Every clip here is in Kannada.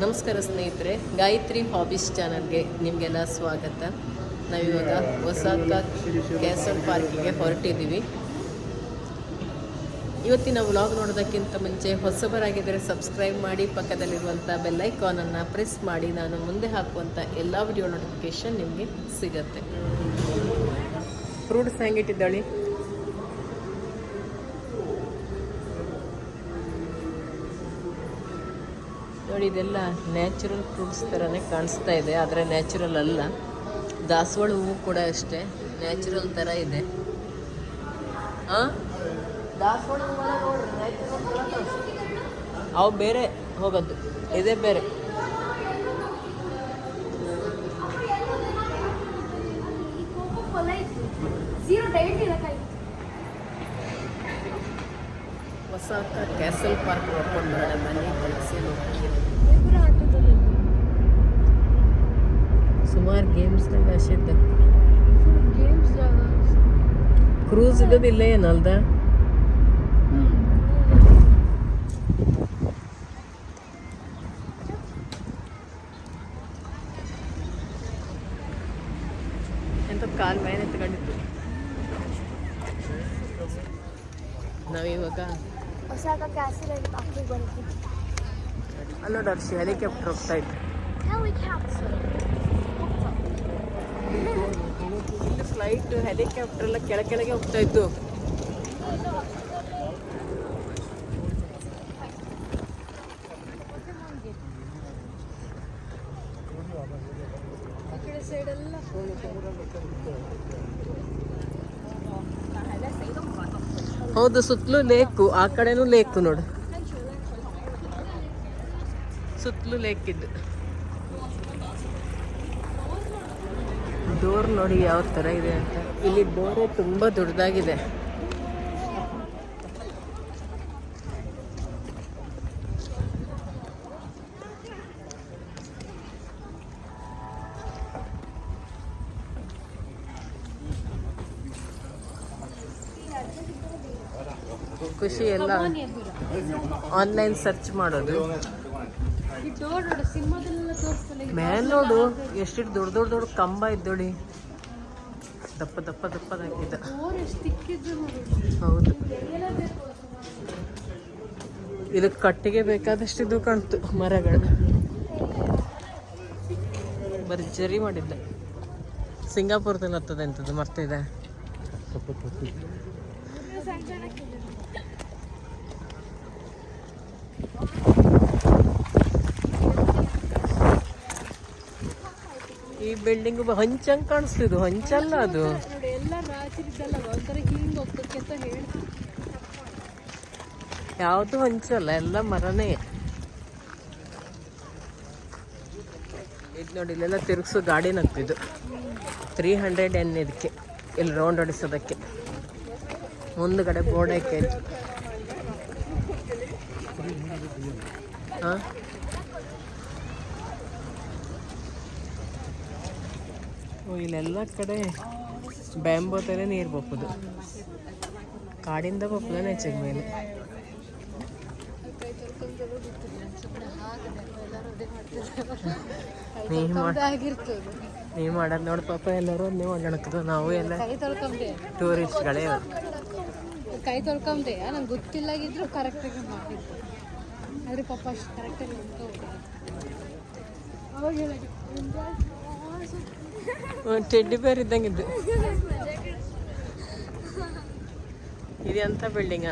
ನಮಸ್ಕಾರ ಸ್ನೇಹಿತರೆ, ಗಾಯತ್ರಿ ಹಾಬೀಸ್ ಚಾನಲ್ಗೆ ನಿಮಗೆಲ್ಲ ಸ್ವಾಗತ. ನಾವಿವಾಗ ಹೊಸ ಕ್ಯಾಸಲ್ ಪಾರ್ಕಿಗೆ ಹೊರಟಿದ್ದೀವಿ. ಇವತ್ತಿನ ವ್ಲಾಗ್ ನೋಡೋದಕ್ಕಿಂತ ಮುಂಚೆ ಹೊಸಬರಾಗಿದ್ದರೆ ಸಬ್ಸ್ಕ್ರೈಬ್ ಮಾಡಿ, ಪಕ್ಕದಲ್ಲಿರುವಂಥ ಬೆಲ್ಲೈಕಾನನ್ನು ಪ್ರೆಸ್ ಮಾಡಿ, ನಾನು ಮುಂದೆ ಹಾಕುವಂಥ ಎಲ್ಲ ವಿಡಿಯೋ ನೋಟಿಫಿಕೇಷನ್ ನಿಮಗೆ ಸಿಗತ್ತೆ. ಫ್ರೂಟ್ಸ್ ಹೆಂಗಿಟ್ಟಿದ್ದಾಳೆ ನೋಡಿ ಇದೆಲ್ಲ ನ್ಯಾಚುರಲ್ ಫ್ರೂಟ್ಸ್ ಥರನೇ ಕಾಣಿಸ್ತಾ ಇದೆ ಆದರೆ ನ್ಯಾಚುರಲ್ ಅಲ್ಲ. ದಾಸವಾಳ ಹೂವು ಕೂಡ ಅಷ್ಟೇ ನ್ಯಾಚುರಲ್ ಥರ ಇದೆ. ಹಾಂ ದಾಸವಾಳ ಹೂವು. ಅವು ಬೇರೆ ಹೋಗೋದು ಇದೇ ಬೇರೆ. ಹೊಸ ಕ್ಯಾಸಲ್ ಪಾರ್ಕ್ ನೋಡ್ಕೊಂಡು ಬರೋಣ ಮನೆ ಆಟೋದಲ್ಲಿ ಸುಮಾರು ಗೇಮ್ಸ್ನಾಗ ಜಾಗ ಕ್ರೂಸ್ ಇದ್ದದಿಲ್ಲ ಏನಲ್ದ ಎಂತ ಕಾಲ್ ಮೇಲೆ ಎತ್ಕೊಂಡಿತ್ತು ನಾವಿವಾಗ ಕ್ಯಾಸಲ್ ಅಲ್ಲಿ ಪಾರ್ಕಿಗೆ ಬರ್ತೀವಿ ಅಲ್ಲೋ ಡರ್ಶಿ ಹೆಲಿಕಾಪ್ಟರ್ ಹೋಗ್ತಾ ಇತ್ತು ಇಲ್ಲಿ ಫ್ಲೈಟ್ ಹೆಲಿಕಾಪ್ಟರ್ ಎಲ್ಲ ಕೆಳ ಕೆಳಗೆ ಹೋಗ್ತಾ ಇತ್ತು. ಹೌದು ಸುತ್ತಲೂ ಲೇಕು, ಆ ಕಡೆನೂ ಲೇಕು ನೋಡು. ಸುತ್ತಲೂ ಲೇಕ್ ಇದ್ದು. ಡೋರ್ ನೋಡಿ ಯಾವ ಥರ ಇದೆ ಅಂತ. ಇಲ್ಲಿ ಡೋರೇ ತುಂಬ ದೊಡ್ಡದಾಗಿದೆ. ಖುಷಿ ಎಲ್ಲ. ಆನ್ಲೈನ್ ಸರ್ಚ್ ಮಾಡೋದು. ಮ್ಯಾನ್ ನೋಡು ಎಷ್ಟು ಎಷ್ಟಿಟ್ಟು ದೊಡ್ಡ ದೊಡ್ಡ ದೊಡ್ಡ ಕಂಬ ಇದ್ದೋಡಿ. ದಪ್ಪ ದಪ್ಪ ದಪ್ಪದಾಗಿದ್ದ ಹೌದು. ಇದಕ್ಕೆ ಕಟ್ಟಿಗೆ ಬೇಕಾದಷ್ಟಿದ್ದು ಕಾಣ್ತು ಮರಗಳು. ಭರ್ಜರಿ ಮಾಡಿದ್ದೆ. ಸಿಂಗಾಪುರದಲ್ಲಿ ಹತ್ತದೆ ಎಂಥದ್ದು ಮರ್ತಿದೆ ಸಣ್ಣ ಸಣ್ಣಕ್ಕಿದೆ ಈ ಬಿಲ್ಡಿಂಗ್ ಹಂಚಂಗ್ ಕಾಣಿಸ್ತಿದ್ದು ಹಂಚಲ್ಲ ಅದು. ಯಾವುದು ಹಂಚಲ್ಲ ಎಲ್ಲ ಮರನೇ. ಇದು ನೋಡಿ ಇಲ್ಲೆಲ್ಲ ತಿರುಗಿಸೋ ಗಾಡಿ ನಗ್ತಿದ್ದು ತ್ರೀ ಹಂಡ್ರೆಡ್ ಎನ್ ಇದಕ್ಕೆ ಇಲ್ಲಿ ರೌಂಡ್ ಹೊಡಿಸೋದಕ್ಕೆ. ಮುಂದ್ಗಡೆ ಬೋರ್ಡ್ ಹಾಕೈತಿ ಹಾಂ ಇಲ್ಲೆಲ್ಲ ಕಡೆ ಬ್ಯಾಂಬೋ ಥರ ನೀರು ಬಪ್ಪದು. ಕಾಡಿಂದ ಬಪ್ಪದ ಹೆಚ್ಚಿಗೆ ಮೇಲೆ ನೀವು ಮಾಡೋದು ನೋಡಿ ಪಾಪ ಎಲ್ಲರೂ ನೀವು ಮಾಡ್ಕೊಳಕ್ಕದು ನಾವು ಎಲ್ಲ ಟೂರಿಸ್ಟ್ಗಳೇ ಕೈ ತೊಳ್ಕೊಂಡೆ ನಂಗೆ ಗೊತ್ತಿಲ್ಲಾಗಿದ್ರು ಕರೆಕ್ಟಾಗಿ ಮಾಡಿದ್ದು ಆದರೆ ಪಾಪ ಅಷ್ಟು ಕರೆಕ್ಟಾಗಿ ಹೋಗಿಲ್ಲ ಅವಾಗ ಹೇಳಿದೆ ಟೆಡ್ಡಿ ಬೇರ್ ಇದ್ದಂಗಿದ್ದು ಇದು ಎಂಥ ಬಿಲ್ಡಿಂಗ್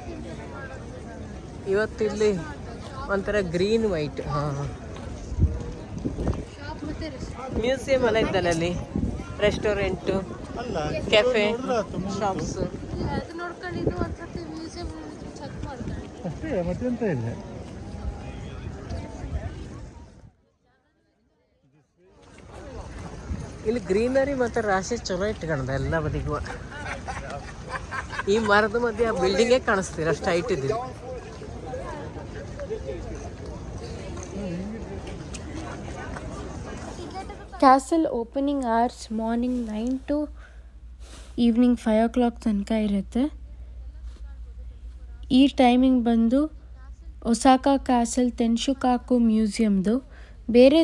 ತಿಂಡಿ ಇವತ್ತು ಇಲ್ಲಿ ಒಂಥರ ಗ್ರೀನ್ ವೈಟ್ ಹಾಂ. ಶಾಪ್ ಮತ್ತೆ ಮ್ಯೂಸಿಯಂ ಎಲ್ಲ ಇದ್ದಲ್ಲ ಅಲ್ಲಿ? ರೆಸ್ಟೋರೆಂಟು ಕೆಫೆ ಶಾಪ್ಸ್ ಅದು ನೋಡ್ಕೊಂಡು ಇದು ಒಂದ್ಸತಿ ಮ್ಯೂಸಿಯಂ ಚೆಕ್ ಮಾಡ್ತಾರೆ ಅಷ್ಟೇ ಮತ್ತೆಂತ ಇಲ್ಲ ಇಲ್ಲಿ ಗ್ರೀನರಿ ಮತ್ತು ರಾಶಿ ಚಲೋ ಇಟ್ಕೊಂಡ ಎಲ್ಲ ಬದಿಗೂ ಈ ಮರದ ಮಧ್ಯೆ ಆ ಬಿಲ್ಡಿಂಗೇ ಕಾಣಿಸ್ತೀರ ಅಷ್ಟು ಹೈಟ್ ಇದೆ castle opening hours morning nine to evening five o'clock ತನಕ ಇರುತ್ತೆ ಈ ಟೈಮಿಂಗ್ ಬಂದು ಒಸಾಕ ಕ್ಯಾಸಲ್ ತೆನ್ಶುಕಾಕು ಮ್ಯೂಸಿಯಮ್ದು. ಬೇರೆ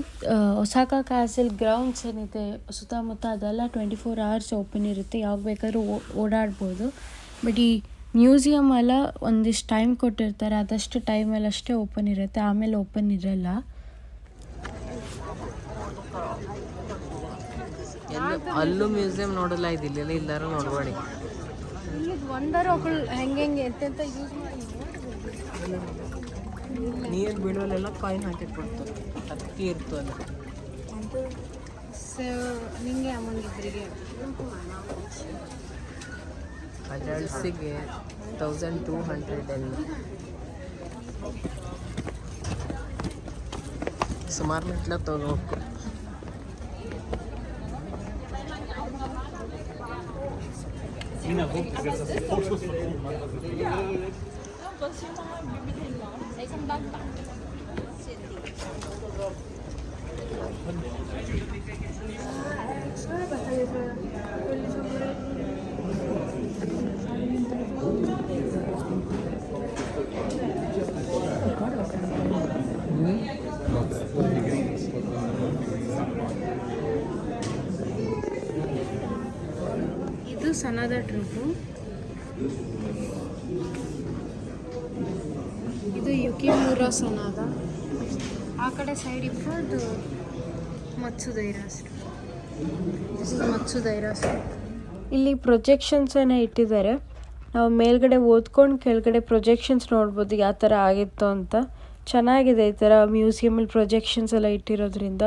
ಒಸಾಕ ಕ್ಯಾಸಲ್ ಗ್ರೌಂಡ್ಸ್ ಏನಿದೆ, ಸುತ್ತಮುತ್ತ ಅದೆಲ್ಲ ಟ್ವೆಂಟಿ ಫೋರ್ ಅವರ್ಸ್ ಓಪನ್ ಇರುತ್ತೆ. ಯಾವಾಗ ಬೇಕಾದ್ರೂ ಓಡಾಡ್ಬೋದು. ಬಟ್ ಈ ಮ್ಯೂಸಿಯಮ್ ಎಲ್ಲ ಒಂದಿಷ್ಟು ಟೈಮ್ ಕೊಟ್ಟಿರ್ತಾರೆ. ಅದಷ್ಟು ಟೈಮಲ್ಲಿ ಅಷ್ಟೇ ಓಪನ್ ಇರುತ್ತೆ. ಆಮೇಲೆ ಓಪನ್ ಇರಲ್ಲ. ಅಲ್ಲೂ ಮ್ಯೂಸಿಯಂ ನೋಡಲ್ಲ ಇದಿಲ್ಲ ಇಲ್ಲಾರು ನೋಡ್ಬೇಡಿ. ಇಲ್ಲಿಗೆ ಒಂದಾರು ಹೆಂಗೆ ಹೆಂಗೆ ಎಂತೆಂತ ಯೂಸ್ ಮಾಡಿ ನೀರು ಬೀಳೋಲೆಲ್ಲ ಕಾಯಿನ್ ಹಾಕಿಟ್ಬಿಡ್ತು ಅಕ್ಕಿ ಇರ್ತು ಅಲ್ಲಿ ಸೊ ನಿಂಗೆ ಅಮ್ಮಂಗೆ ಇಬ್ಬರಿಗೆ ಅಡಲ್ಟ್ಸಿಗೆ ತೌಸಂಡ್ ಟೂ ಹಂಡ್ರೆಡ್ ಎಲ್ಲ. ಸುಮಾರು ಮೆಟ್ಲ ತಗೋಬೇಕು. Ja, was hier mal, wie mit den Namen? Ich kann dann danken. ಸಣ್ಣದ ಟ್ರಿಪ್ಪು ಇದು ಯುಕಿಮೂರ ಸನಾದ ಆ ಕಡೆ ಸೈಡ್ ಇಬ್ಬರದು ಮತ್ಸುದೈರಾಸ್ ಮತ್ಸುದೈರಾಸ್ ಇಲ್ಲಿ ಪ್ರೊಜೆಕ್ಷನ್ಸನ್ನು ಇಟ್ಟಿದ್ದಾರೆ. ನಾವು ಮೇಲ್ಗಡೆ ಓದ್ಕೊಂಡು ಕೆಳಗಡೆ ಪ್ರೊಜೆಕ್ಷನ್ಸ್ ನೋಡ್ಬೋದು ಯಾವ ಥರ ಆಗಿತ್ತು ಅಂತ. ಚೆನ್ನಾಗಿದೆ ಈ ಥರ ಮ್ಯೂಸಿಯಮಲ್ಲಿ ಪ್ರೊಜೆಕ್ಷನ್ಸ್ ಎಲ್ಲ ಇಟ್ಟಿರೋದ್ರಿಂದ.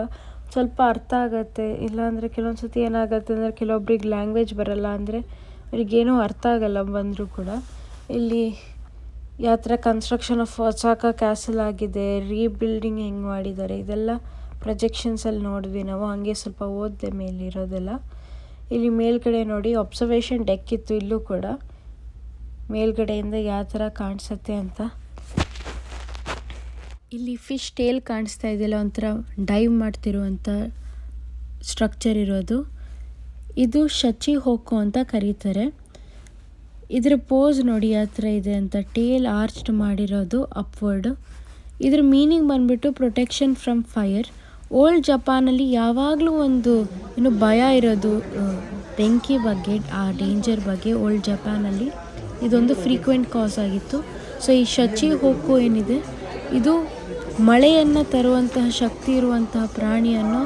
ಸ್ವಲ್ಪ ಅರ್ಥ ಆಗುತ್ತೆ. ಇಲ್ಲಾಂದರೆ ಕೆಲವೊಂದು ಸತಿ ಏನಾಗುತ್ತೆ ಅಂದರೆ ಕೆಲವೊಬ್ರಿಗೆ ಲ್ಯಾಂಗ್ವೇಜ್ ಬರಲ್ಲ ಅಂದರೆ ಅವ್ರಿಗೇನೂ ಅರ್ಥ ಆಗಲ್ಲ ಬಂದರೂ ಕೂಡ. ಇಲ್ಲಿ ಯಾವ ಥರ ಕನ್ಸ್ಟ್ರಕ್ಷನ್ ಆಫ್ ಒಸಾಕ ಕ್ಯಾಸಲ್ ಆಗಿದೆ ರೀಬಿಲ್ಡಿಂಗ್ ಹೆಂಗೆ ಮಾಡಿದ್ದಾರೆ, ಇದೆಲ್ಲ ಪ್ರೊಜೆಕ್ಷನ್ಸಲ್ಲಿ ನೋಡಿದ್ವಿ ನಾವು, ಹಾಗೆ ಸ್ವಲ್ಪ ಓದಿದೆ ಮೇಲಿರೋದೆಲ್ಲ ಇಲ್ಲಿ ಮೇಲ್ಗಡೆ ನೋಡಿ ಅಬ್ಸರ್ವೇಷನ್ ಡೆಕ್ ಇತ್ತು ಇಲ್ಲೂ ಕೂಡ. ಮೇಲ್ಗಡೆಯಿಂದ ಯಾವ ಥರ ಕಾಣಿಸುತ್ತೆ ಅಂತ ಇಲ್ಲಿ ಫಿಶ್ ಟೇಲ್ ಕಾಣಿಸ್ತಾ ಇದೆಯಲ್ಲ, ಒಂಥರ ಡೈವ್ ಮಾಡ್ತಿರುವಂಥ ಸ್ಟ್ರಕ್ಚರ್ ಇರೋದು. ಇದು ಶಚಿ ಹೋಕೋ ಅಂತ ಕರೀತಾರೆ. ಇದರ ಪೋಸ್ ನೋಡಿ ಯಾವ ಥರ ಇದೆ ಅಂತ ಟೇಲ್ ಆರ್ಚ್ಡ್ ಮಾಡಿರೋದು ಅಪ್ವರ್ಡು ಇದ್ರ ಮೀನಿಂಗ್ ಬಂದ್ಬಿಟ್ಟು ಪ್ರೊಟೆಕ್ಷನ್ ಫ್ರಮ್ ಫೈರ್ ಓಲ್ಡ್ ಜಪಾನಲ್ಲಿ ಯಾವಾಗಲೂ ಒಂದು ಏನು ಭಯ ಇರೋದು ಬೆಂಕಿ ಬಗ್ಗೆ, ಆ ಡೇಂಜರ್ ಬಗ್ಗೆ ಓಲ್ಡ್ ಜಪಾನಲ್ಲಿ ಇದೊಂದು ಫ್ರೀಕ್ವೆಂಟ್ ಕಾಸ್ ಆಗಿತ್ತು. ಸೊ ಈ ಶಚಿ ಹೋಕು ಏನಿದೆ, ಇದು ಮಳೆಯನ್ನು ತರುವಂತಹ ಶಕ್ತಿ ಇರುವಂತಹ ಪ್ರಾಣಿಯನ್ನು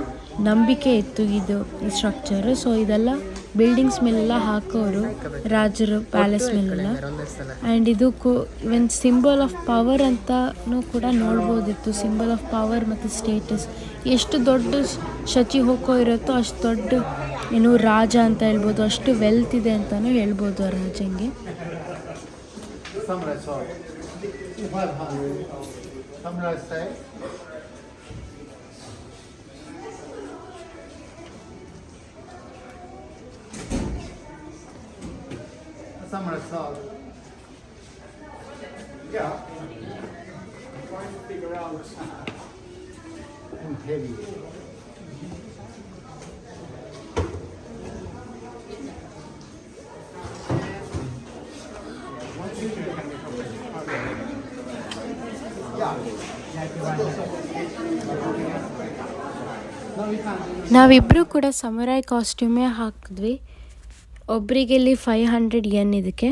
ನಂಬಿಕೆ ಇತ್ತು ಇದು ಸ್ಟ್ರಕ್ಚರ್ ಸೊ ಇದೆಲ್ಲ ಬಿಲ್ಡಿಂಗ್ಸ್ ಮೇಲೆಲ್ಲ ಹಾಕೋರು, ರಾಜರು ಪ್ಯಾಲೇಸ್ ಮೇಲೆಲ್ಲ. ಆ್ಯಂಡ್ ಇದು ಕೂ ಇವನ್ ಸಿಂಬಲ್ ಆಫ್ ಪವರ್ ಅಂತಲೂ ಕೂಡ ನೋಡ್ಬೋದಿತ್ತು. ಸಿಂಬಲ್ ಆಫ್ ಪವರ್ ಮತ್ತು ಸ್ಟೇಟಸ್ ಎಷ್ಟು ದೊಡ್ಡ ಶಚಿ ಹೋಗೋ ಇರುತ್ತೋ ಅಷ್ಟು ದೊಡ್ಡ, ಏನು ರಾಜ ಅಂತ ಹೇಳ್ಬೋದು, ಅಷ್ಟು ವೆಲ್ತ್ ಇದೆ ಅಂತಲೂ ಹೇಳ್ಬೋದು ಆ ರಾಜಂಗೆ. Samraj Sai. Samraj Sai. Yeah. I'm trying to figure out. and heavy. ನಾವಿಬ್ಬರು ಕೂಡ ಸಮುರಾಯ್ ಕಾಸ್ಟ್ಯೂಮೇ ಹಾಕಿದ್ವಿ. ಒಬ್ಬರಿಗೆ ಇಲ್ಲಿ ಫೈವ್ ಹಂಡ್ರೆಡ್ ಎನ್ ಇದಕ್ಕೆ.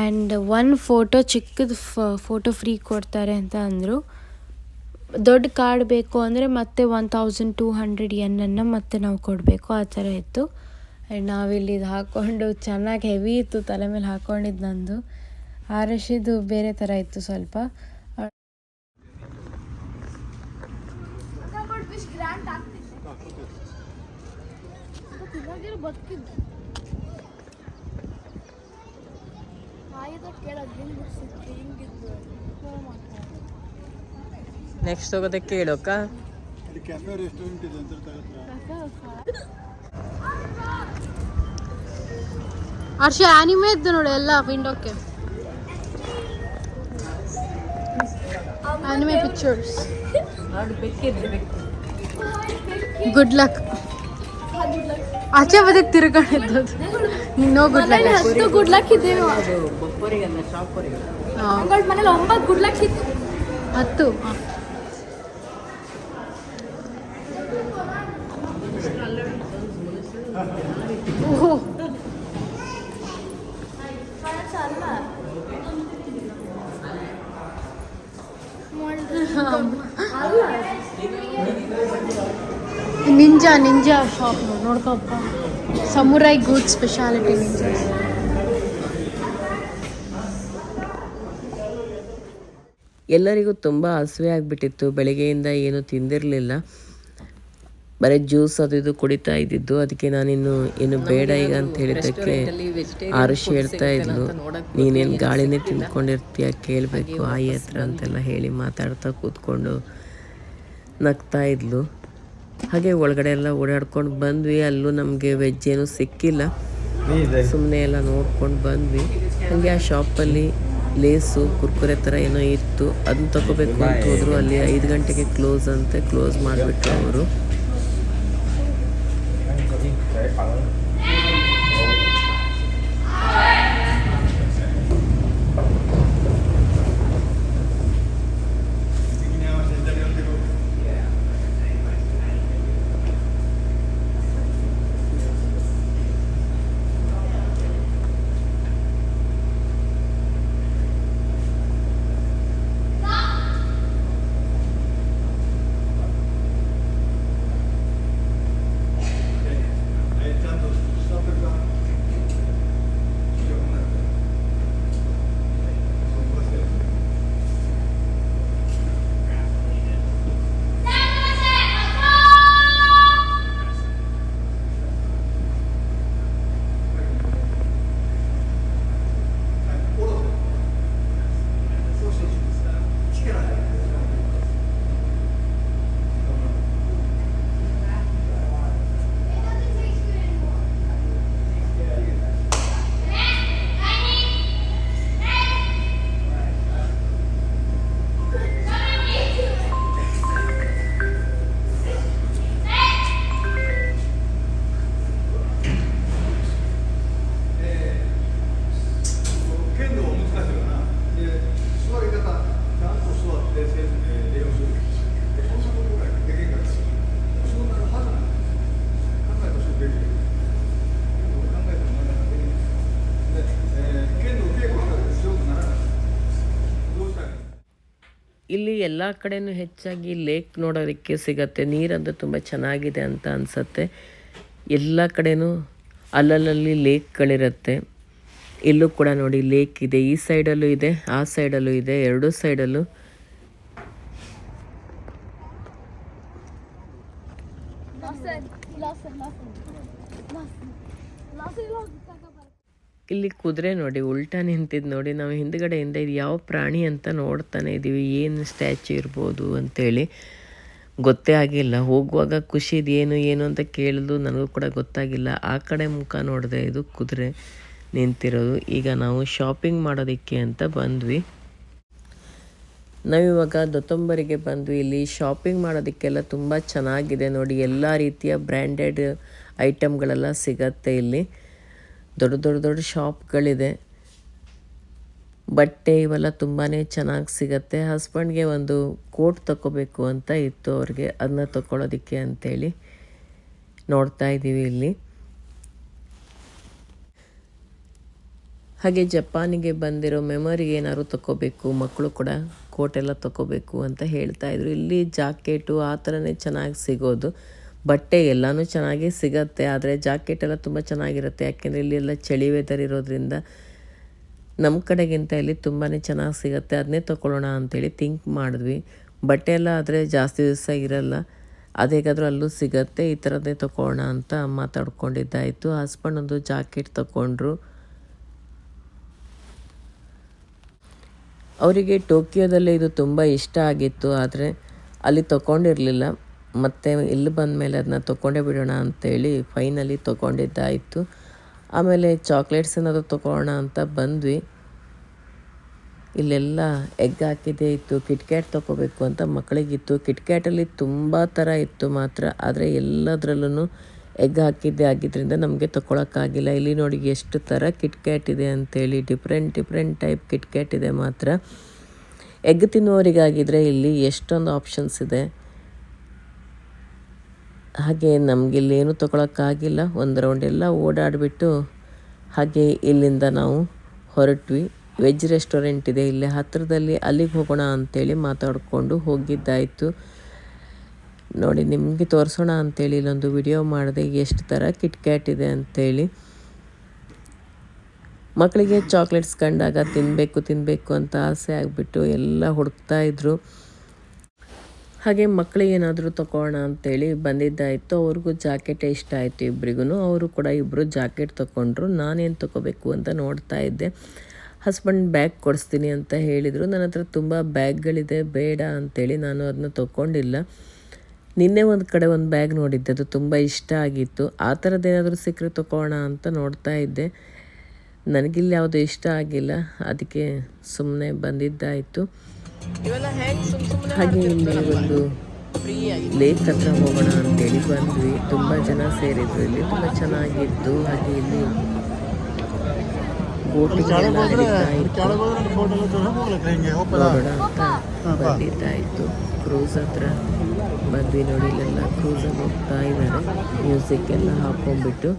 ಆ್ಯಂಡ್ ಒನ್ ಫೋಟೋ ಚಿಕ್ಕದು ಫೋಟೋ ಫ್ರೀ ಕೊಡ್ತಾರೆ ಅಂತ ಅಂದರು. ದೊಡ್ಡ ಕಾರ್ಡ್ ಬೇಕು ಅಂದರೆ ಮತ್ತೆ ಒನ್ ಥೌಸಂಡ್ ಟೂ ಹಂಡ್ರೆಡ್ ಎನ್ನನ್ನು ಮತ್ತೆ ನಾವು ಕೊಡಬೇಕು, ಆ ಥರ ಇತ್ತು. ಆ್ಯಂಡ್ ನಾವಿಲ್ಲಿ ಇದು ಹಾಕ್ಕೊಂಡು ಚೆನ್ನಾಗಿ ಹೆವಿ ಇತ್ತು, ತಲೆ ಮೇಲೆ ಹಾಕ್ಕೊಂಡಿದ್ದು ನಂದು. ಆರಶಿದು ಬೇರೆ ಥರ ಇತ್ತು ಸ್ವಲ್ಪ. ಬದುಕಿದ್ದು ಕೇಳೋದು ನೆಕ್ಸ್ಟ್ ಹೋಗೋದೆ ಕೇಳೋಕ ಇಲ್ಲಿ ಕೆಫೆ ರೆಸ್ಟೋರೆಂಟ್ ಇದೆ ಅಂತ ಹರ್ಷ ಆನಿಮೆ ಇದ್ದು ನೋಡಿ ಎಲ್ಲ ವಿಂಡೋಕ್ಕೆ ಆನಿಮೆ ಪಿಕ್ಚರ್ಸ್ ಗುಡ್ ಲಕ್ ಆಚೆ ಬದಕ್ಕೆ ತಿರುಗಾಡಿದ್ದು. No good luck good luck ಇದೆ ಅದು ಬೊಪ್ಪರಿಗೆಲ್ಲ ಶಾಪರಿಗೆ ಮನೇಲಿ ಒಂಬತ್ತು ಗುಡ್ಲಕ್ ಇತ್ತು. ಹತ್ತು. ನಿಂಜಾ ನಿಂಜಾ ಶಾಪ್ ನೋಡ್ಕೊಪ್ಪ. ಸಮುರಾಯ್ ಗೂಡ್ ಸ್ಪೆಷಾಲಿಟಿ ನಿಂಜಾ ಎಲ್ಲರಿಗೂ ತುಂಬ ಹಸಿವೆ ಆಗಿಬಿಟ್ಟಿತ್ತು. ಬೆಳಗ್ಗೆಯಿಂದ ಏನು ತಿಂದಿರಲಿಲ್ಲ. ಬರೀ ಜ್ಯೂಸ್ ಅದು ಇದು ಕುಡಿತಾ ಇದ್ದಿದ್ದು. ಅದಕ್ಕೆ ನಾನಿನ್ನು ಏನು ಬೇಡ ಈಗ ಅಂತ ಹೇಳಿದ್ದಕ್ಕೆ ಆರುಷಿ ಹೇಳ್ತಾ ಇದ್ಲು. ನೀನೇನು ಗಾಳಿನೇ ತಿಂದ್ಕೊಂಡಿರ್ತೀಯ? ಕೇಳಬೇಕು. ಆಯಿ ಹತ್ರ ಅಂತೆಲ್ಲ ಹೇಳಿ ಮಾತಾಡ್ತಾ ಕೂತ್ಕೊಂಡು ನಗ್ತಾ ಇದ್ಲು. ಹಾಗೆ ಒಳಗಡೆ ಎಲ್ಲ ಓಡಾಡ್ಕೊಂಡು ಬಂದ್ವಿ. ಅಲ್ಲೂ ನಮಗೆ ವೆಜ್ ಏನು ಸಿಕ್ಕಿಲ್ಲ. ಸುಮ್ಮನೆ ಎಲ್ಲ ನೋಡ್ಕೊಂಡು ಬಂದ್ವಿ. ಹಾಗೆ ಆ ಶಾಪಲ್ಲಿ ಲೇಸು ಕುರ್ಕುರೆ ಥರ ಏನೋ ಇತ್ತು. ಅದನ್ನ ತಗೋಬೇಕು ಅಂತ ಹೋದ್ರು. ಅಲ್ಲಿ ಐದು ಗಂಟೆಗೆ ಕ್ಲೋಸ್ ಅಂತೆ. ಕ್ಲೋಸ್ ಮಾಡಿಬಿಟ್ರು ಅವರು. ಎಲ್ಲ ಕಡೆಯೂ ಹೆಚ್ಚಾಗಿ ಲೇಕ್ ನೋಡೋದಕ್ಕೆ ಸಿಗತ್ತೆ. ನೀರಂದು ತುಂಬ ಚೆನ್ನಾಗಿದೆ ಅಂತ ಅನಿಸತ್ತೆ. ಎಲ್ಲ ಕಡೆಯೂ ಅಲ್ಲಲ್ಲಲ್ಲಿ ಲೇಕ್ಗಳಿರುತ್ತೆ ಇಲ್ಲೂ ಕೂಡ ನೋಡಿ ಲೇಕ್ ಇದೆ. ಈ ಸೈಡಲ್ಲೂ ಇದೆ, ಆ ಸೈಡಲ್ಲೂ ಇದೆ, ಎರಡೂ ಸೈಡಲ್ಲೂ ಇಲ್ಲಿ ಕುದುರೆ ನೋಡಿ, ಉಲ್ಟಾ ನಿಂತಿದ್ದು ನೋಡಿ, ನಾವು ಹಿಂದ್ಗಡೆಯಿಂದ ಇದು ಯಾವ ಪ್ರಾಣಿ ಅಂತ ನೋಡ್ತಾನೆ ಇದ್ದೀವಿ ಏನು ಸ್ಟ್ಯಾಚು ಇರ್ಬೋದು ಅಂತೇಳಿ. ಗೊತ್ತೇ ಆಗಿಲ್ಲ. ಹೋಗುವಾಗ ಖುಷಿ ಏನು ಏನು ಅಂತ ಕೇಳಿದ್ರು ನನಗೂ ಕೂಡ ಗೊತ್ತಾಗಿಲ್ಲ. ಆ ಕಡೆ ಮುಖ ನೋಡಿದೆ ಇದು ಕುದುರೆ ನಿಂತಿರೋದು. ಈಗ ನಾವು ಶಾಪಿಂಗ್ ಮಾಡೋದಕ್ಕೆ ಅಂತ ಬಂದ್ವಿ. ನಾವಿವಾಗ ದೊತ್ತಂಬರಿಗೆ ಬಂದ್ವಿ. ಇಲ್ಲಿ ಶಾಪಿಂಗ್ ಮಾಡೋದಕ್ಕೆಲ್ಲ ತುಂಬ ಚೆನ್ನಾಗಿದೆ ನೋಡಿ. ಎಲ್ಲ ರೀತಿಯ ಬ್ರ್ಯಾಂಡೆಡ್ ಐಟಮ್ಗಳೆಲ್ಲ ಸಿಗತ್ತೆ ಇಲ್ಲಿ. ದೊಡ್ಡ ದೊಡ್ಡ ದೊಡ್ಡ ಶಾಪ್ಗಳಿದೆ. ಬಟ್ಟೆ ಇವೆಲ್ಲ ತುಂಬಾ ಚೆನ್ನಾಗಿ ಸಿಗತ್ತೆ. ಹಸ್ಬೆಂಡ್ಗೆ ಒಂದು ಕೋಟ್ ತಗೋಬೇಕು ಅಂತ ಇತ್ತು ಅವ್ರಿಗೆ. ಅದನ್ನ ತಗೊಳ್ಳೋದಕ್ಕೆ ಅಂತೇಳಿ ನೋಡ್ತಾ ಇದ್ದೀವಿ ಇಲ್ಲಿ. ಹಾಗೆ ಜಪಾನಿಗೆ ಬಂದಿರೋ ಮೆಮೊರಿ ಏನಾದ್ರು ತಗೋಬೇಕು ಮಕ್ಕಳು ಕೂಡ ಕೋಟೆಲ್ಲ ತಗೋಬೇಕು ಅಂತ ಹೇಳ್ತಾ ಇದ್ರು. ಇಲ್ಲಿ ಜಾಕೆಟು ಆ ಥರನೇ ಚೆನ್ನಾಗಿ ಸಿಗೋದು. ಬಟ್ಟೆ ಎಲ್ಲನೂ ಚೆನ್ನಾಗಿ ಸಿಗತ್ತೆ, ಆದರೆ ಜಾಕೆಟ್ ಎಲ್ಲ ತುಂಬ ಚೆನ್ನಾಗಿರುತ್ತೆ. ಯಾಕೆಂದರೆ ಇಲ್ಲಿ ಎಲ್ಲ ಚಳಿ ವೆದರ್ ಇರೋದ್ರಿಂದ ನಮ್ಮ ಕಡೆಗಿಂತ ಇಲ್ಲಿ ತುಂಬಾ ಚೆನ್ನಾಗಿ ಸಿಗುತ್ತೆ. ಅದನ್ನೇ ತೊಗೊಳ್ಳೋಣ ಅಂಥೇಳಿ ಥಿಂಕ್ ಮಾಡಿದ್ವಿ. ಬಟ್ಟೆ ಎಲ್ಲ ಆದರೆ ಜಾಸ್ತಿ ದಿವಸ ಇರಲ್ಲ. ಅದೇಗಾದರೂ ಅಲ್ಲೂ ಸಿಗತ್ತೆ. ಈ ಥರದ್ದೇ ತೊಗೊಳ್ಳೋಣ ಅಂತ ಮಾತಾಡ್ಕೊಂಡಿದ್ದಾಯಿತು. ಹಸ್ಬೆಂಡ್ ಒಂದು ಜಾಕೆಟ್ ತಗೊಂಡ್ರು ಅವರಿಗೆ ಟೋಕಿಯೋದಲ್ಲೇ ಇದು ತುಂಬ ಇಷ್ಟ ಆಗಿತ್ತು, ಆದರೆ ಅಲ್ಲಿ ತಗೊಂಡಿರಲಿಲ್ಲ ಮತ್ತು ಇಲ್ಲಿ ಬಂದ ಮೇಲೆ ಅದನ್ನ ತೊಗೊಂಡೇ ಬಿಡೋಣ ಅಂತೇಳಿ ಫೈನಲಿ ತೊಗೊಂಡಿದ್ದಾಯಿತು. ಆಮೇಲೆ ಚಾಕ್ಲೇಟ್ಸ್ ಏನಾದರೂ ತೊಗೊಳ್ಳೋಣ ಅಂತ ಬಂದ್ವಿ. ಇಲ್ಲೆಲ್ಲ ಎಗ್ ಹಾಕಿದ್ದೇ ಇತ್ತು ಕಿಟ್ಕ್ಯಾಟ್ ತೊಗೋಬೇಕು ಅಂತ ಮಕ್ಕಳಿಗಿತ್ತು. ಕಿಟ್ಕ್ಯಾಟಲ್ಲಿ ತುಂಬ ಥರ ಇತ್ತು ಮಾತ್ರ, ಆದರೆ ಎಲ್ಲದರಲ್ಲೂ ಎಗ್ ಹಾಕಿದ್ದೆ ಆಗಿದ್ದರಿಂದ ನಮಗೆ ತೊಗೊಳಕ್ಕಾಗಿಲ್ಲ. ಇಲ್ಲಿ ನೋಡಿ ಎಷ್ಟು ಥರ ಕಿಟ್ಕ್ಯಾಟ್ ಇದೆ ಅಂತೇಳಿ ಡಿಫ್ರೆಂಟ್ ಡಿಫ್ರೆಂಟ್ ಟೈಪ್ ಕಿಟ್ಕ್ಯಾಟ್ ಇದೆ ಮಾತ್ರ. ಎಗ್ ತಿನ್ನುವವರಿಗಾಗಿದ್ದರೆ ಇಲ್ಲಿ ಎಷ್ಟೊಂದು ಆಪ್ಷನ್ಸ್ ಇದೆ. ಹಾಗೆ ನಮಗೆ ಇಲ್ಲೇನು ತೊಗೊಳಕ್ಕಾಗಿಲ್ಲ. ಒಂದು ರೌಂಡ್ ಎಲ್ಲ ಓಡಾಡಿಬಿಟ್ಟು ಹಾಗೆ ಇಲ್ಲಿಂದ ನಾವು ಹೊರಟ್ವಿ. ವೆಜ್ ರೆಸ್ಟೋರೆಂಟ್ ಇದೆ ಇಲ್ಲೇ. ಹತ್ತಿರದಲ್ಲಿ ಅಲ್ಲಿಗೆ ಹೋಗೋಣ ಅಂಥೇಳಿ ಮಾತಾಡಿಕೊಂಡು ಹೋಗಿದ್ದಾಯಿತು. ನೋಡಿ, ನಿಮಗೆ ತೋರಿಸೋಣ ಅಂಥೇಳಿ ಇಲ್ಲೊಂದು ವಿಡಿಯೋ ಮಾಡಿದೆ. ಎಷ್ಟು ಥರ ಕಿಟ್ಕ್ಯಾಟ್ ಇದೆ ಅಂಥೇಳಿ ಮಕ್ಕಳಿಗೆ ಚಾಕ್ಲೇಟ್ಸ್ ಕಂಡಾಗ ತಿನ್ನಬೇಕು ತಿನ್ನಬೇಕು ಅಂತ ಆಸೆ ಆಗಿಬಿಟ್ಟು ಎಲ್ಲ ಹುಡುಕ್ತಾ ಇದ್ರು. ಹಾಗೆ ಮಕ್ಕಳಿಗೆ ಏನಾದರೂ ತಗೊಳ್ಳೋಣ ಅಂತೇಳಿ ಬಂದಿದ್ದಾಯಿತು. ಅವ್ರಿಗೂ ಜಾಕೆಟೇ ಇಷ್ಟ ಆಯಿತು ಇಬ್ಬರಿಗೂ ಅವರು ಕೂಡ ಇಬ್ಬರು ಜಾಕೆಟ್ ತೊಗೊಂಡ್ರು ನಾನೇನು ತೊಗೋಬೇಕು ಅಂತ ನೋಡ್ತಾ ಇದ್ದೆ. ಹಸ್ಬೆಂಡ್ ಬ್ಯಾಗ್ ಕೊಡಿಸ್ತೀನಿ ಅಂತ ಹೇಳಿದರು. ನನ್ನ ಹತ್ರ ತುಂಬ ಬ್ಯಾಗ್ಗಳಿದೆ, ಬೇಡ ಅಂತೇಳಿ ನಾನು ಅದನ್ನ ತೊಗೊಂಡಿಲ್ಲ ನಿನ್ನೆ ಒಂದು ಕಡೆ ಒಂದು ಬ್ಯಾಗ್ ನೋಡಿದ್ದೆ. ಅದು ತುಂಬ ಇಷ್ಟ ಆಗಿತ್ತು. ಆ ಥರದ್ದೇನಾದರೂ ಸಿಕ್ಕರೆ ತೊಗೋಣ ಅಂತ ನೋಡ್ತಾ ಇದ್ದೆ. ನನಗಿಲ್ಲಿ ಯಾವುದು ಇಷ್ಟ ಆಗಿಲ್ಲ. ಅದಕ್ಕೆ ಸುಮ್ಮನೆ ಬಂದಿದ್ದಾಯಿತು. ಹಾಗೆ ಇಲ್ಲಿ ಒಂದು ಲೇಕ್ ಹತ್ರ ಹೋಗೋಣ ಅಂತೇಳಿ ಬಂದ್ವಿ. ತುಂಬ ಜನ ಸೇರಿದ್ರು ಇಲ್ಲಿ. ತುಂಬ ಚೆನ್ನಾಗಿತ್ತು. ಹಾಗೆ ಇಲ್ಲಿ ಹೆಂಗೆ ನೋಡೋಣ ಅಂತ ಬಂದಿದ್ದಾಯಿತು ಕ್ರೂಸ್ ಹತ್ರ ಬಂದ್ವಿ ನೋಡಿ. ಇಲ್ಲೆಲ್ಲ ಕ್ರೂಸಲ್ಲಿ ಹೋಗ್ತಾ ಇದ್ದಾರೆ. ಮ್ಯೂಸಿಕ್ ಎಲ್ಲ ಹಾಕೊಂಡ್ಬಿಟ್ಟು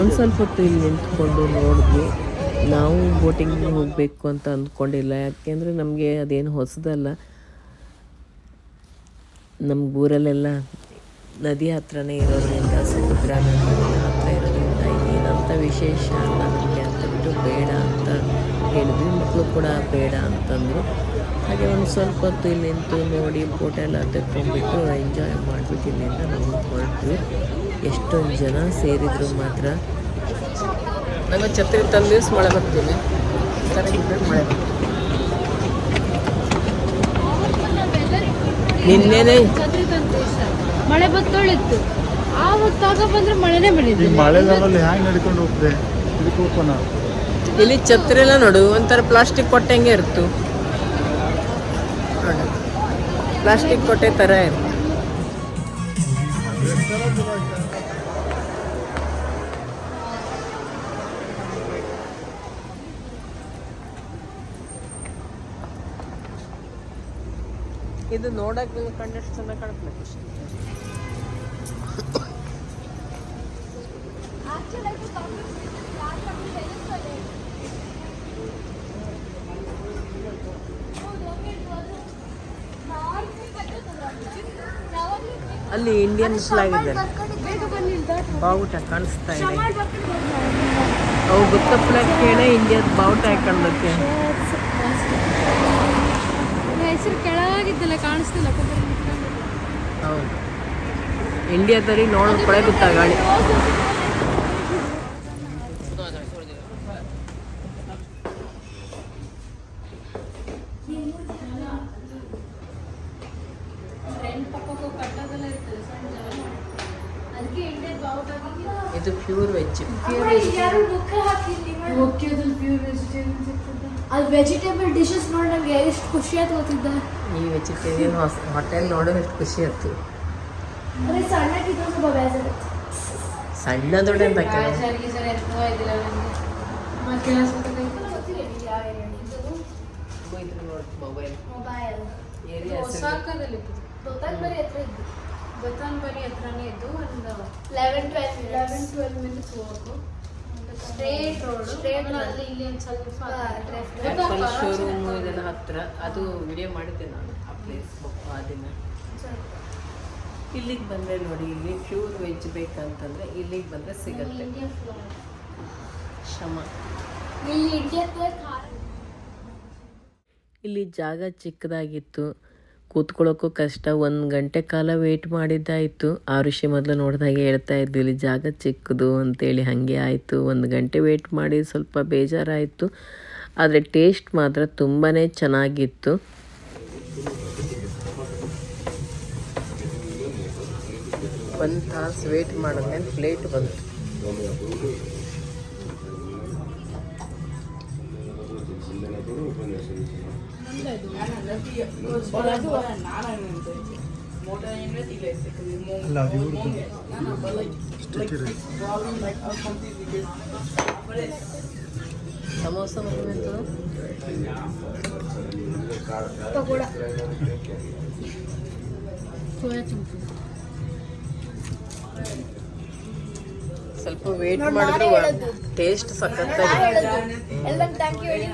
ಒಂದು ಸ್ವಲ್ಪ ಹೊತ್ತು ಇಲ್ಲಿ ನಿಂತ್ಕೊಂಡು ನೋಡಿದ್ವಿ. ನಾವು ಬೋಟಿಂಗ್ ಹೋಗಬೇಕು ಅಂತ ಅಂದ್ಕೊಂಡಿಲ್ಲ. ಯಾಕೆಂದರೆ ನಮಗೆ ಅದೇನು ಹೊಸದಲ್ಲ. ನಮ್ಮ ಊರಲ್ಲೆಲ್ಲ ನದಿ ಹತ್ರನೇ ಇರೋದ್ರಿಂದ, ಸಮುದ್ರ ಹತ್ರ ಇರೋದ್ರಿಂದ ಏನಂತ ವಿಶೇಷ ಅಲ್ಲ ನಮಗೆ ಅಂತ ಬಿಟ್ಟು ಬೇಡ ಅಂತ ಹೇಳಿದ್ವಿ. ಮಕ್ಕಳು ಕೂಡ ಬೇಡ ಅಂತಂದರು. ಹಾಗೆ ಒಂದು ಸ್ವಲ್ಪ ಹೊತ್ತು ಇಲ್ಲಿ ನಿಂತು ನೋಡಿ ಫೋಟೋ ಎಲ್ಲ ತೆಕ್ಕೊಂಡ್ಬಿಟ್ಟು ಎಂಜಾಯ್ ಮಾಡಿಬಿಟ್ಟು ಇಲ್ಲಿಂದ ನಾವು ಹೊರಟ್ವಿ. ಎಷ್ಟೊಂದು ಜನ ಸೇರಿದ್ರು ಮಾತ್ರ. ನಂಗೆ ಛತ್ರಿ ತಂದು ದಿವ್ಸ ಮಳೆ ಬರ್ತೀನಿ ಮಳೆ ನಿನ್ನೆನೆ ಮಳೆ ಬತ್ತೊಳಿತ್ತು. ಆ ಹೊತ್ತಾಗ ಬಂದ್ರೆ ಮಳೆನೇ ಬೆಳೀತು ಮಳೆಗಾಲದಲ್ಲಿ ಹ್ಯಾಂಗ್ ನಡ್ಕೊಂಡು ಹೋಗ್ತದೆ? ಇದಕ್ಕೆ ಓಪನ್ ಇಲ್ಲಿ ಛತ್ರಿ ಎಲ್ಲ ನೋಡು ಒಂಥರ ಪ್ಲಾಸ್ಟಿಕ್ ಕೊಟ್ಟಂಗೆ ಇರ್ತು. ಪ್ಲಾಸ್ಟಿಕ್ ಕೊಟ್ಟೆ ಥರ ಇರ್ತು. ಇದು ನೋಡಕ್ಕೆ ಕಂಡಷ್ಟು ಚೆನ್ನಾಗಿ ಕಾಣ್ತದೆ. ಖುಷಿ ಅಲ್ಲಿ ಇಂಡಿಯನ್ ಫ್ಲಾಗ್ ಇದೆ. ಬಾವುಟ ಕಾಣಿಸ್ತಾ ಇದೆ. ಅವು ಗೊತ್ತ ಫ್ಲಾಗ್ ಕೇಳ ಇಂಡಿಯಾದ ಬಾವುಟ ಹಾಕೊಂಡಕ್ಕೆ ಹೆಸರು ಕೆಳಗಿದ್ದಲ್ಲ ಕಾಣಿಸ್ತಿಲ್ಲ ಕೊಬ್ಬರಿ ಹೌದು. ಇಂಡಿಯಾದಲ್ಲಿ ನೋಡೋದು ಕೂಡ ಗೊತ್ತಾಗಾಳಿ ಅದಕ್ಕೆ ಇದು ಪ್ಯೂರ್ ವೆಜ್ ಪ್ಯೂರ್ ವೆಜ್ ಅದು ವೆಜಿಟೇಬಲ್ ಡಿಶಸ್ ನೋಡಿ ನಮ್ಗೆ ಎಷ್ಟು ಖುಷಿ ಆಯ್ತು ಗೊತ್ತಿದ್ದ. ಈ ವೆಜಿಟೇರಿಯನ್ ಹೋಟೆಲ್ ನೋಡೋದು ಎಷ್ಟು ಖುಷಿ ಆಯ್ತು. ಸಣ್ಣ ದೊಡ್ಡ ದೋತಾನ್ಬರಿ ಹತ್ರನೇ ಇದ್ದು ಒಂದು eleven twelve eleven twelve minutes ಹೋಗು ಸ್ಟ್ರೇಟ್ ರೋಡ್ ಸ್ಟ್ರೇಟ್ ಅಲ್ಲಿ ಇಲ್ಲಿ ಒಂದು ಸ್ವಲ್ಪ ಶೋರೂಮ್ ಇದೆಲ್ಲ ಹತ್ರ. ಅದು ವಿಡಿಯೋ ಮಾಡಿದ್ದೆ ನಾನು ಆ ಪ್ಲೇಸ್ ಆ ದಿನ. ಇಲ್ಲಿಗೆ ಬಂದರೆ ನೋಡಿ ಇಲ್ಲಿ ಪ್ಯೂರ್ ವೆಜ್ ಬೇಕಂತಂದರೆ ಇಲ್ಲಿಗೆ ಬಂದರೆ ಸಿಗತ್ತೆ. ಶ್ರಮ. ಇಲ್ಲಿ ಜಾಗ ಚಿಕ್ಕದಾಗಿತ್ತು. ಕೂತ್ಕೊಳ್ಳೋಕ್ಕೂ ಕಷ್ಟ. ಒಂದು ಗಂಟೆ ಕಾಲ ವೆಯ್ಟ್ ಮಾಡಿದ್ದಾಯಿತು. ಆ ಋಷಿ ಮೊದಲು ನೋಡಿದಾಗೆ ಹೇಳ್ತಾ ಇದ್ದು ಇಲ್ಲಿ ಜಾಗ ಚಿಕ್ಕದು ಅಂತೇಳಿ ಹಾಗೆ ಆಯಿತು. ಒಂದು ಗಂಟೆ ವೆಯ್ಟ್ ಮಾಡಿ ಸ್ವಲ್ಪ ಬೇಜಾರಾಯಿತು. ಆದರೆ ಟೇಸ್ಟ್ ಮಾತ್ರ ತುಂಬಾ ಚೆನ್ನಾಗಿತ್ತು. ಒಂದು ತಾಸು ವೆಯ್ಟ್ ಮಾಡಿದ್ಮೇಲೆ ಪ್ಲೇಟ್ ಬಂತು. ಅಲ್ಲ ಅದು ಇವ್ರದ್ದು ಸ್ಟಿಕ್ಕಿ ರೈಸ್ ಸಮೋಸ ಮತ್ತು ಪಕೋಡ ಸೋಯಾ ಚಂಪು ಸ್ವಲ್ಪ ವೇಟ್ ಮಾಡಿದ್ರು ಟೇಸ್ಟ್ ಸಖತ್ತಾಗಿದೆ. ಎಲ್ಲ ಥ್ಯಾಂಕ್ ಯು ಹೇಳಿ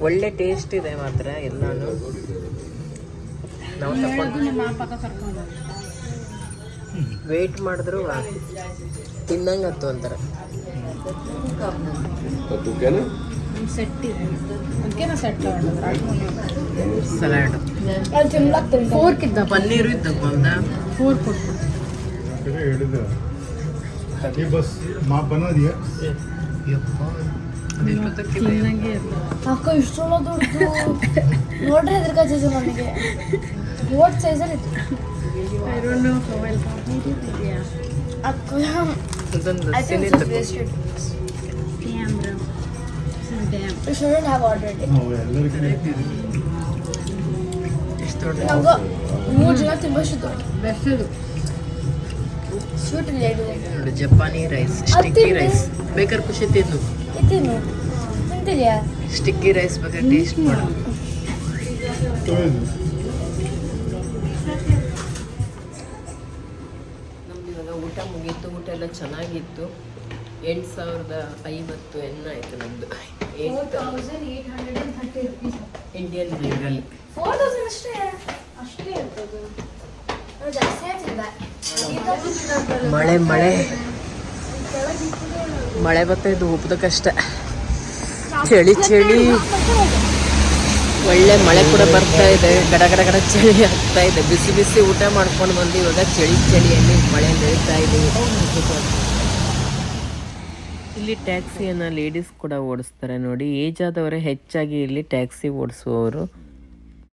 ಒಳ್ಳೆ ಟೇಸ್ಟ್ ಇದೆ ಮಾತ್ರ ಎಲ್ಲಾನು. ನಾವು ತಗೊಂಡು ಮಾಡಿದ್ರು ತಿನ್ನಂಗ ಹತ್ತು ಸಲಾಡ್ ಫೋರ್ಕ್ ಇದ್ದ? ಪನ್ನೀರ್ ಇದ್ದ ಬಂದ ಫೋರ್ ಕೊಟ್ಟು ಬಸ್ ಮಾ ಬನ್ನೋದಿಯಪ್ಪ ತಿನ್ನಂಗೆ ಅಕ್ಕ ಇಷ್ಟೊಳ ದೊಡ್ಡದು. ನೋಡ್ರಿ ಅದ್ರ ಕಚ್ಚು ನನಗೆ. ಓಟ್ ಸೈಜಲ್ಲಿ ಇತ್ತು. ಅಕ್ಕ I think ಸಿನಿತ್ತು it's wasted. You shouldn't have ordered it. ನಾವು ಎಲ್ಲರಿಗೂ ದೊಡ್ಡ ನಂಗೆ ಮೂರು ಜನ ತಿಂಬಷ್ಟಿತ್ತು ಬೆಸ್ಟ್ ಸ್ವೀಟ್ ಇಲ್ಲ ಇದು ನೋಡಿ ಜಪಾನಿ ರೈಸ್ ಸ್ಟಿಕ್ಕಿ ರೈಸ್ ಬೇಕಾದ್ರೆ ಖುಷಿ ತಿನ್ನು. ಇತ್ತೀನು ತಿಂತಿದ್ಯಾ? ಸ್ಟಿಕ್ಕಿ ರೈಸ್ ಬಗ್ಗೆ ಟೇಸ್ಟ್ ಮಾಡು. ನಮ್ದು ಇವಾಗ ಊಟ ಮುಗೀತು ಊಟ ಎಲ್ಲ ಚೆನ್ನಾಗಿತ್ತು. ಎಂಟು ಸಾವಿರದ ಐವತ್ತು ಎನ್ನ ಆಯಿತು ನಮ್ಮದು ಇಂಡಿಯನ್ ಬ್ಯಾಂಕಲ್ಲಿ ಫೋರ್ ತೌಸಂಡ್ ಅಷ್ಟೇ? ಇರ್ತದೆ. ಮಳೆ ಮಳೆ. ಮಳೆ ಬತ್ತೆ ಊಪದ ಕಷ್ಟ ಚಳಿ ಚಳಿ. ಒಳ್ಳೆ ಮಳೆ ಕೂಡ ಬರ್ತಾ ಇದೆ. ಗಡ ಗಡ ಗಡ ಚಳಿ ಆಗ್ತಾ ಇದೆ. ಬಿಸಿ ಬಿಸಿ ಊಟ ಮಾಡ್ಕೊಂಡು ಬಂದು ಇವಾಗ ಚಳಿ, ಚಳಿಯಲ್ಲಿ ಮಳೆ ನಡೀತಾ ಇದೆ. ಇಲ್ಲಿ ಟ್ಯಾಕ್ಸಿಯನ್ನು ಲೇಡೀಸ್ ಕೂಡ ಓಡಿಸ್ತಾರೆ ನೋಡಿ. ಏಜ್ ಆದವರೇ ಹೆಚ್ಚಾಗಿ ಇಲ್ಲಿ ಟ್ಯಾಕ್ಸಿ ಓಡಿಸುವವರು.